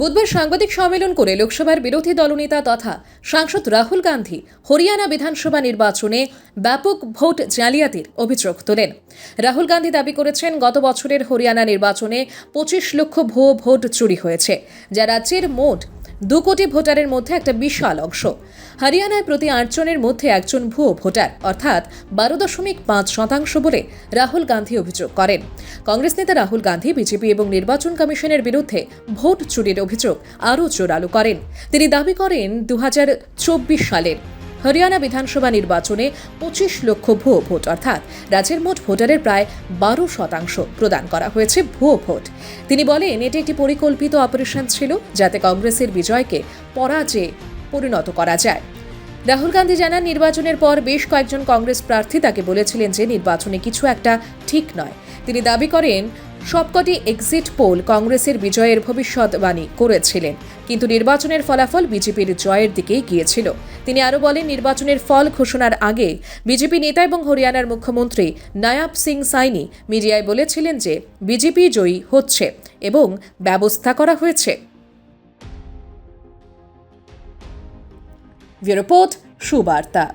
বুধবার সাংবাদিক সম্মেলন করে লোকসভার বিরোধী দলনেতা তথা সাংসদ রাহুল গান্ধী হরিয়ানা বিধানসভা নির্বাচনে ব্যাপক ভোট জালিয়াতির অভিযোগ তোলেন। রাহুল গান্ধী দাবি করেছেন, গত বছরের হরিয়ানা নির্বাচনে পঁচিশ লক্ষ ভুয়ো ভোট চুরি হয়েছে। যা রাজ্যের মোট দু কোটি ভোটারের মধ্যে একটা বিশাল অংশ। হরিয়ানায় প্রতি আটজনের মধ্যে একজন ভুয়ো ভোটার, অর্থাৎ বারো দশমিক পাঁচ শতাংশ বলে রাহুল গান্ধী অভিযোগ করেন। কংগ্রেস নেতা রাহুল গান্ধী, বিজেপি এবং নির্বাচন কমিশনের বিরুদ্ধে ভোট চুরির অভিযোগ আরও জোরালো করেন। তিনি দাবি করেন দু সালের হরিয়ানা বিধানসভা নির্বাচনে পঁচিশ লক্ষ ভুয়ো ভোট, অর্থাৎ রাজ্যের মোট ভোটারের প্রায় বারো শতাংশ প্রদান করা হয়েছে ভুয়ো ভোট। তিনি বলেন, এটি একটি পরিকল্পিত অপারেশন ছিল, যাতে কংগ্রেসের বিজয়কে পরাজয়ে পরিণত করা যায়। রাহুল গান্ধী জানান, নির্বাচনের পর বেশ কয়েকজন কংগ্রেস প্রার্থী তাকে বলেছিলেন যে নির্বাচনে কিছু একটা ঠিক নয়। তিনি দাবি করেন সবকটি এক্সিট পোল কংগ্রেসের বিজয়ের ভবিষ্যৎবাণী করেছিলেন। কিন্তু নির্বাচনের ফলাফল বিজেপির জয়ের দিকেই গিয়েছিল। তিনি আরও বলেন, নির্বাচনের ফল ঘোষণার আগে বিজেপি নেতা এবং হরিয়ানার মুখ্যমন্ত্রী নায়াব সিং সাইনি মিডিয়ায় বলেছিলেন যে বিজেপি জয়ী হচ্ছে এবং ব্যবস্থা করা হয়েছে। রিপোর্ট, সুবার্তা।